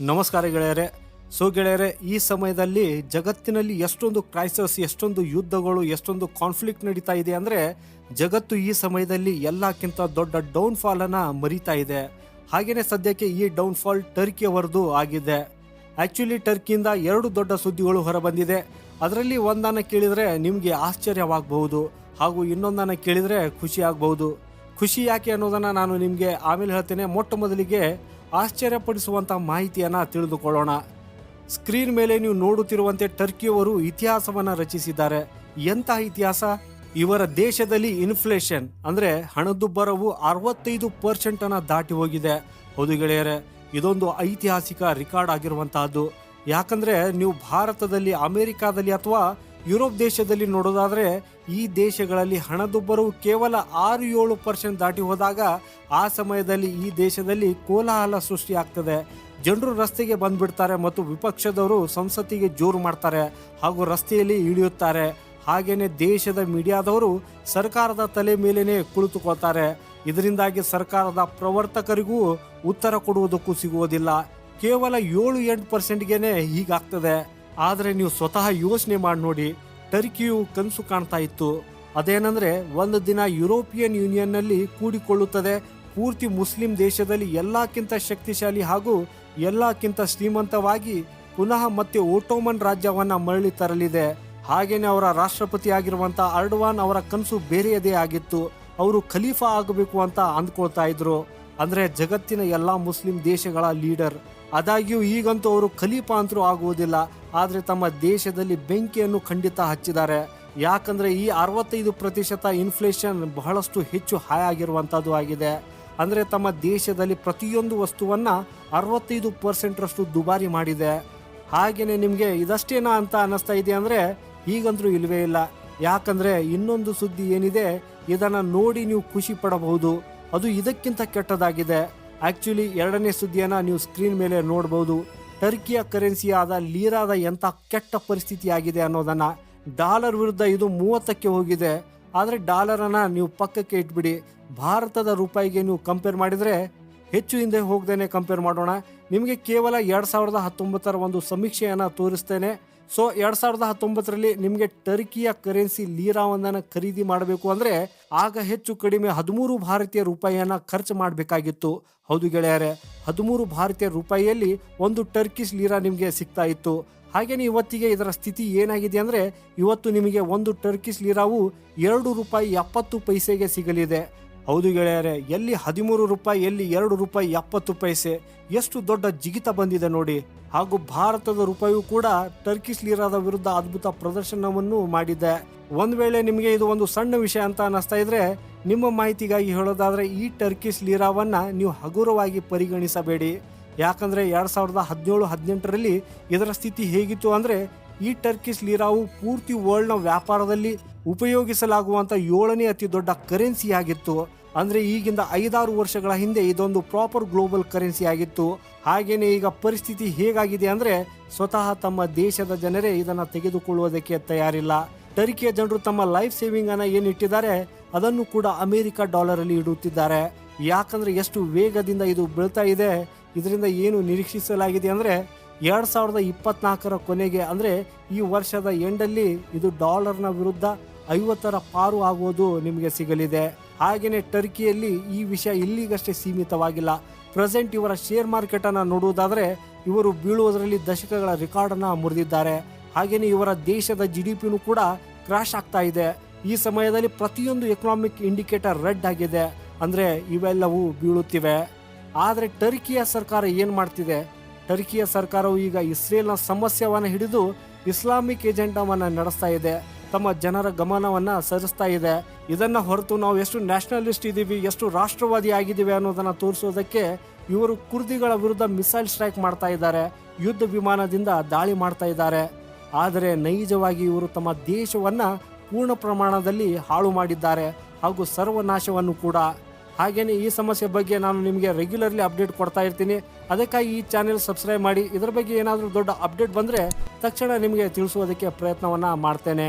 ನಮಸ್ಕಾರ ಗೆಳೆಯರೆ. ಸೊ ಗೆಳೆಯರೆ, ಈ ಸಮಯದಲ್ಲಿ ಜಗತ್ತಿನಲ್ಲಿ ಎಷ್ಟೊಂದು ಕ್ರೈಸಸ್ ಎಷ್ಟೊಂದು ಯುದ್ಧಗಳು, ಎಷ್ಟೊಂದು ಕಾನ್ಫ್ಲಿಕ್ಟ್ ನಡೀತಾ ಇದೆ ಅಂದರೆ ಜಗತ್ತು ಈ ಸಮಯದಲ್ಲಿ ಎಲ್ಲಕ್ಕಿಂತ ದೊಡ್ಡ ಡೌನ್ ಫಾಲ್ ಅನ್ನ ಮರಿತಾ ಇದೆ. ಹಾಗೇನೆ ಸದ್ಯಕ್ಕೆ ಈ ಡೌನ್ ಫಾಲ್ ಟರ್ಕಿಯವರದು ಆಗಿದೆ. ಆ್ಯಕ್ಚುಲಿ ಟರ್ಕಿಯಿಂದ ಎರಡು ದೊಡ್ಡ ಸುದ್ದಿಗಳು ಹೊರಬಂದಿದೆ. ಅದರಲ್ಲಿ ಒಂದನ್ನು ಕೇಳಿದ್ರೆ ನಿಮಗೆ ಆಶ್ಚರ್ಯವಾಗಬಹುದು, ಹಾಗೂ ಇನ್ನೊಂದನ್ನು ಕೇಳಿದ್ರೆ ಖುಷಿ ಆಗಬಹುದು ಖುಷಿ ಯಾಕೆ ಅನ್ನೋದನ್ನ ನಾನು ನಿಮಗೆ ಆಮೇಲೆ ಹೇಳ್ತೇನೆ. ಮೊಟ್ಟ ಮೊದಲಿಗೆ ಆಶ್ಚರ್ಯಪಡಿಸುವಂತ ಮಾಹಿತಿಯನ್ನ ತಿಳಿದುಕೊಳ್ಳೋಣ. ಸ್ಕ್ರೀನ್ ಮೇಲೆ ನೀವು ನೋಡುತ್ತಿರುವಂತೆ ಟರ್ಕಿಯವರು ಇತಿಹಾಸವನ್ನ ರಚಿಸಿದ್ದಾರೆ. ಎಂತಹ ಇತಿಹಾಸ? ಇವರ ದೇಶದಲ್ಲಿ ಇನ್ಫ್ಲೇಷನ್ ಅಂದ್ರೆ ಹಣದುಬ್ಬರವು ಅರವತ್ತೈದು ಪರ್ಸೆಂಟನ್ನು ದಾಟಿ ಹೋಗಿದೆ. ಹೌದು ಗೆಳೆಯರೆ, ಇದೊಂದು ಐತಿಹಾಸಿಕ ರೆಕಾರ್ಡ್ ಆಗಿರುವಂತಹದ್ದು. ಯಾಕಂದ್ರೆ ನೀವು ಭಾರತದಲ್ಲಿ, ಅಮೆರಿಕಾದಲ್ಲಿ ಅಥವಾ ಯುರೋಪ್ ದೇಶದಲ್ಲಿ ನೋಡೋದಾದರೆ ಈ ದೇಶಗಳಲ್ಲಿ ಹಣದುಬ್ಬರವು ಕೇವಲ ಆರು ಏಳು ಪರ್ಸೆಂಟ್ ದಾಟಿ ಹೋದಾಗ ಆ ಸಮಯದಲ್ಲಿ ಈ ದೇಶದಲ್ಲಿ ಕೋಲಾಹಲ ಸೃಷ್ಟಿಯಾಗ್ತದೆ. ಜನರು ರಸ್ತೆಗೆ ಬಂದ್ಬಿಡ್ತಾರೆ ಮತ್ತು ವಿಪಕ್ಷದವರು ಸಂಸತ್ತಿಗೆ ಜೋರು ಮಾಡ್ತಾರೆ ಹಾಗೂ ರಸ್ತೆಯಲ್ಲಿ ಇಳಿಯುತ್ತಾರೆ. ಹಾಗೆಯೇ ದೇಶದ ಮೀಡಿಯಾದವರು ಸರ್ಕಾರದ ತಲೆ ಮೇಲೇ ಕುಳಿತುಕೊಳ್ತಾರೆ. ಇದರಿಂದಾಗಿ ಸರ್ಕಾರದ ಪ್ರವರ್ತಕರಿಗೂ ಉತ್ತರ ಕೊಡುವುದಕ್ಕೂ ಸಿಗುವುದಿಲ್ಲ. ಕೇವಲ ಏಳು ಎಂಟು ಪರ್ಸೆಂಟ್ಗೆನೆ ಹೀಗಾಗ್ತದೆ. ಆದರೆ ನೀವು ಸ್ವತಃ ಯೋಚನೆ ಮಾಡಿ ನೋಡಿ, ಟರ್ಕಿಯು ಕನಸು ಕಾಣ್ತಾ ಇತ್ತು. ಅದೇನಂದ್ರೆ, ಒಂದು ದಿನ ಯುರೋಪಿಯನ್ ಯೂನಿಯನ್ನಲ್ಲಿ ಕೂಡಿಕೊಳ್ಳುತ್ತದೆ. ಪೂರ್ತಿ ಮುಸ್ಲಿಂ ದೇಶದಲ್ಲಿ ಎಲ್ಲಕ್ಕಿಂತ ಶಕ್ತಿಶಾಲಿ ಹಾಗೂ ಎಲ್ಲಕ್ಕಿಂತ ಶ್ರೀಮಂತವಾಗಿ ಪುನಃ ಮತ್ತೆ ಓಟೋಮನ್ ರಾಜ್ಯವನ್ನ ಮರಳಿ ತರಲಿದೆ. ಹಾಗೇನೆ ಅವರ ರಾಷ್ಟ್ರಪತಿ ಆಗಿರುವಂಥ ಅರ್ಡವಾನ್ ಅವರ ಕನಸು ಬೇರೆಯದೇ ಆಗಿತ್ತು. ಅವರು ಖಲೀಫಾ ಆಗಬೇಕು ಅಂತ ಅಂದ್ಕೊಳ್ತಾ ಇದ್ರು. ಅಂದ್ರೆ ಜಗತ್ತಿನ ಎಲ್ಲಾ ಮುಸ್ಲಿಂ ದೇಶಗಳ ಲೀಡರ್. ಆದಾಗ್ಯೂ ಈಗಂತೂ ಅವರು ಖಲೀಫಾ ಅಂತರೂ ಆಗುವುದಿಲ್ಲ. ಆದ್ರೆ ತಮ್ಮ ದೇಶದಲ್ಲಿ ಬೆಂಕಿಯನ್ನು ಖಂಡಿತ ಹಚ್ಚಿದ್ದಾರೆ. ಯಾಕಂದರೆ ಈ ಅರವತ್ತೈದು ಪ್ರತಿಶತ ಇನ್ಫ್ಲೇಷನ್ ಬಹಳಷ್ಟು ಹೆಚ್ಚು ಹಾಯ್ ಆಗಿರುವಂಥದ್ದು ಆಗಿದೆ. ಅಂದರೆ ತಮ್ಮ ದೇಶದಲ್ಲಿ ಪ್ರತಿಯೊಂದು ವಸ್ತುವನ್ನು ಅರವತ್ತೈದು ಪರ್ಸೆಂಟ್ರಷ್ಟು ದುಬಾರಿ ಮಾಡಿದೆ. ಹಾಗೆಯೇ ನಿಮಗೆ ಇದಷ್ಟೇನಾ ಅಂತ ಅನ್ನಿಸ್ತಾ ಇದೆ ಅಂದರೆ ಈಗಂದ್ರೂ ಇಲ್ಲವೇ ಇಲ್ಲ. ಯಾಕಂದರೆ ಇನ್ನೊಂದು ಸುದ್ದಿ ಏನಿದೆ, ಇದನ್ನು ನೋಡಿ ನೀವು ಖುಷಿ ಪಡಬಹುದು. ಅದು ಇದಕ್ಕಿಂತ ಕೆಟ್ಟದಾಗಿದೆ. ಆ್ಯಕ್ಚುಲಿ ಎರಡನೇ ಸುದ್ದಿಯನ್ನು ನೀವು ಸ್ಕ್ರೀನ್ ಮೇಲೆ ನೋಡಬಹುದು ಟರ್ಕಿಯ ಕರೆನ್ಸಿಯಾದ ಲೀರಾದ ಎಂಥ ಕೆಟ್ಟ ಪರಿಸ್ಥಿತಿ ಆಗಿದೆ ಅನ್ನೋದನ್ನು ಡಾಲರ್ ವಿರುದ್ಧ ಇದು ಮೂವತ್ತಕ್ಕೆ ಹೋಗಿದೆ. ಆದರೆ ಡಾಲರನ್ನು ನೀವು ಪಕ್ಕಕ್ಕೆ ಇಟ್ಬಿಡಿ. ಭಾರತದ ರೂಪಾಯಿಗೆ ನೀವು ಕಂಪೇರ್ ಮಾಡಿದರೆ ಹೆಚ್ಚು ಹಿಂದೆ ಹೋಗ್ದೇನೆ ಕಂಪೇರ್ ಮಾಡೋಣ. ನಿಮಗೆ ಕೇವಲ ಎರಡು ಸಾವಿರದ ಹತ್ತೊಂಬತ್ತರ ಒಂದು ಸಮೀಕ್ಷೆಯನ್ನು ತೋರಿಸ್ತೇನೆ. ಸೊ ಎರಡ್ ಸಾವಿರದ ಹತ್ತೊಂಬತ್ತರಲ್ಲಿ ನಿಮಗೆ ಟರ್ಕಿಯ ಕರೆನ್ಸಿ ಲೀರಾವನ್ನ ಖರೀದಿ ಮಾಡಬೇಕು ಅಂದ್ರೆ ಆಗ ಹೆಚ್ಚು ಕಡಿಮೆ ಹದಿಮೂರು ಭಾರತೀಯ ರೂಪಾಯಿಯನ್ನ ಖರ್ಚು ಮಾಡಬೇಕಾಗಿತ್ತು. ಹೌದು ಗೆಳೆಯರೆ, ಹದಿಮೂರು ಭಾರತೀಯ ರೂಪಾಯಿಯಲ್ಲಿ ಒಂದು ಟರ್ಕಿಶ್ ಲೀರಾ ನಿಮಗೆ ಸಿಗ್ತಾ ಇತ್ತು. ಹಾಗೇನೆ ಇವತ್ತಿಗೆ ಇದರ ಸ್ಥಿತಿ ಏನಾಗಿದೆ ಅಂದ್ರೆ ಇವತ್ತು ನಿಮಗೆ ಒಂದು ಟರ್ಕಿಶ್ ಲೀರಾವು ಎರಡು ರೂಪಾಯಿ ಎಪ್ಪತ್ತು ಪೈಸೆಗೆ ಸಿಗಲಿದೆ. ಹೌದು ಗೆಳೆಯರೆ, ಎಲ್ಲಿ ಹದಿಮೂರು ರೂಪಾಯಿ, ಎಲ್ಲಿ ಎರಡು ರೂಪಾಯಿ, ಎಪ್ಪತ್ತು ಪೈಸೆ, ಎಷ್ಟು ದೊಡ್ಡ ಜಿಗಿತ ಬಂದಿದೆ ನೋಡಿ. ಹಾಗೂ ಭಾರತದ ರೂಪಾಯಿಯೂ ಕೂಡ ಟರ್ಕಿಸ್ ಲೀರಾದ ವಿರುದ್ಧ ಅದ್ಭುತ ಪ್ರದರ್ಶನವನ್ನು ಮಾಡಿದೆ. ಒಂದ್ ವೇಳೆ ನಿಮಗೆ ಇದು ಒಂದು ಸಣ್ಣ ವಿಷಯ ಅಂತ ಅನ್ನಿಸ್ತಾ ಇದ್ರೆ, ನಿಮ್ಮ ಮಾಹಿತಿಗಾಗಿ ಹೇಳೋದಾದ್ರೆ ಈ ಟರ್ಕಿಸ್ ಲೀರಾವನ್ನ ನೀವು ಹಗುರವಾಗಿ ಪರಿಗಣಿಸಬೇಡಿ. ಯಾಕಂದ್ರೆ ಎರಡ್ ಸಾವಿರದ ಹದಿನೇಳು, ಹದಿನೆಂಟರಲ್ಲಿ ಇದರ ಸ್ಥಿತಿ ಹೇಗಿತ್ತು ಅಂದ್ರೆ ಈ ಟರ್ಕಿಸ್ ಲೀರಾವು ಪೂರ್ತಿ ವರ್ಲ್ಡ್ನ ವ್ಯಾಪಾರದಲ್ಲಿ ಉಪಯೋಗಿಸಲಾಗುವಂತ ಏಳನೇ ಅತಿ ದೊಡ್ಡ ಕರೆನ್ಸಿ ಆಗಿತ್ತು. ಅಂದ್ರೆ ಈಗಿಂದ ಐದಾರು ವರ್ಷಗಳ ಹಿಂದೆ ಇದೊಂದು ಪ್ರಾಪರ್ ಗ್ಲೋಬಲ್ ಕರೆನ್ಸಿ ಆಗಿತ್ತು. ಹಾಗೆಯೇ ಈಗ ಪರಿಸ್ಥಿತಿ ಹೇಗಾಗಿದೆ ಅಂದ್ರೆ ಸ್ವತಃ ತಮ್ಮ ದೇಶದ ಜನರೇ ಇದನ್ನ ತೆಗೆದುಕೊಳ್ಳುವುದಕ್ಕೆ ತಯಾರಿಲ್ಲ. ಟರ್ಕಿಯ ಜನರು ತಮ್ಮ ಲೈಫ್ ಸೇವಿಂಗ್ ಅನ್ನ ಏನಿಟ್ಟಿದ್ದಾರೆ ಅದನ್ನು ಕೂಡ ಅಮೆರಿಕ ಡಾಲರ್ ಅಲ್ಲಿ ಇಡುತ್ತಿದ್ದಾರೆ. ಯಾಕಂದ್ರೆ ಎಷ್ಟು ವೇಗದಿಂದ ಇದು ಬೀಳ್ತಾ ಇದೆ, ಇದರಿಂದ ಏನು ನಿರೀಕ್ಷಿಸಲಾಗಿದೆ ಅಂದ್ರೆ ಎರಡ್ ಸಾವಿರದ ಇಪ್ಪತ್ನಾಲ್ಕರ ಕೊನೆಗೆ ಅಂದ್ರೆ ಈ ವರ್ಷದ ಎಂಡಲ್ಲಿ ಇದು ಡಾಲರ್ನ ವಿರುದ್ಧ ಐವತ್ತರ ಪಾರು ಆಗುವುದು ನಿಮಗೆ ಸಿಗಲಿದೆ. ಹಾಗೆಯೇ ಟರ್ಕಿಯಲ್ಲಿ ಈ ವಿಷಯ ಇಲ್ಲಿಗಷ್ಟೇ ಸೀಮಿತವಾಗಿಲ್ಲ. ಪ್ರೆಸೆಂಟ್ ಇವರ ಶೇರ್ ಮಾರ್ಕೆಟ್ ನೋಡುವುದಾದರೆ ಇವರು ಬೀಳುವುದರಲ್ಲಿ ದಶಕಗಳ ರೆಕಾರ್ಡ್ ಅನ್ನ ಮುರಿದಿದ್ದಾರೆ. ಹಾಗೆಯೇ ಇವರ ದೇಶದ ಜಿ ಡಿ ಪಿನೂ ಕೂಡ ಕ್ರಾಶ್ ಆಗ್ತಾ ಇದೆ. ಈ ಸಮಯದಲ್ಲಿ ಪ್ರತಿಯೊಂದು ಎಕನಾಮಿಕ್ ಇಂಡಿಕೇಟರ್ ರೆಡ್ ಆಗಿದೆ. ಅಂದ್ರೆ ಇವೆಲ್ಲವೂ ಬೀಳುತ್ತಿವೆ. ಆದರೆ ಟರ್ಕಿಯ ಸರ್ಕಾರ ಏನು ಮಾಡ್ತಿದೆ? ಟರ್ಕಿಯ ಸರ್ಕಾರವು ಈಗ ಇಸ್ರೇಲ್ನ ಸಮಸ್ಯೆವನ್ನು ಹಿಡಿದು ಇಸ್ಲಾಮಿಕ್ ಏಜೆಂಡಾವನ್ನು ನಡೆಸ್ತಾ ಇದೆ. ತಮ್ಮ ಜನರ ಗಮನವನ್ನ ಸರಿಸ್ತಾ ಇದೆ. ಇದನ್ನು ಹೊರತು ನಾವು ಎಷ್ಟು ನ್ಯಾಷನಲಿಸ್ಟ್ ಇದ್ದೀವಿ ಎಷ್ಟು ರಾಷ್ಟ್ರವಾದಿ ಆಗಿದ್ದೀವಿ ಅನ್ನೋದನ್ನ ತೋರಿಸೋದಕ್ಕೆ ಇವರು ಕುರ್ದಿಗಳ ವಿರುದ್ಧ ಮಿಸೈಲ್ ಸ್ಟ್ರೈಕ್ ಮಾಡ್ತಾ ಇದ್ದಾರೆ, ಯುದ್ಧ ವಿಮಾನದಿಂದ ದಾಳಿ ಮಾಡ್ತಾ ಇದ್ದಾರೆ. ಆದರೆ ನೈಜವಾಗಿ ಇವರು ತಮ್ಮ ದೇಶವನ್ನ ಪೂರ್ಣ ಪ್ರಮಾಣದಲ್ಲಿ ಹಾಳು ಮಾಡಿದ್ದಾರೆ ಹಾಗೂ ಸರ್ವನಾಶವನ್ನು ಕೂಡ. ಹಾಗೇನೆ ಈ ಸಮಸ್ಯೆ ಬಗ್ಗೆ ನಾನು ನಿಮಗೆ ರೆಗ್ಯುಲರ್ಲಿ ಅಪ್ಡೇಟ್ ಕೊಡ್ತಾ ಇರ್ತೀನಿ. ಅದಕ್ಕಾಗಿ ಈ ಚಾನೆಲ್ ಸಬ್ಸ್ಕ್ರೈಬ್ ಮಾಡಿ. ಇದರ ಬಗ್ಗೆ ಏನಾದರೂ ದೊಡ್ಡ ಅಪ್ಡೇಟ್ ಬಂದರೆ ತಕ್ಷಣ ನಿಮಗೆ ತಿಳಿಸುವುದಕ್ಕೆ ಪ್ರಯತ್ನವನ್ನು ಮಾಡ್ತೇನೆ.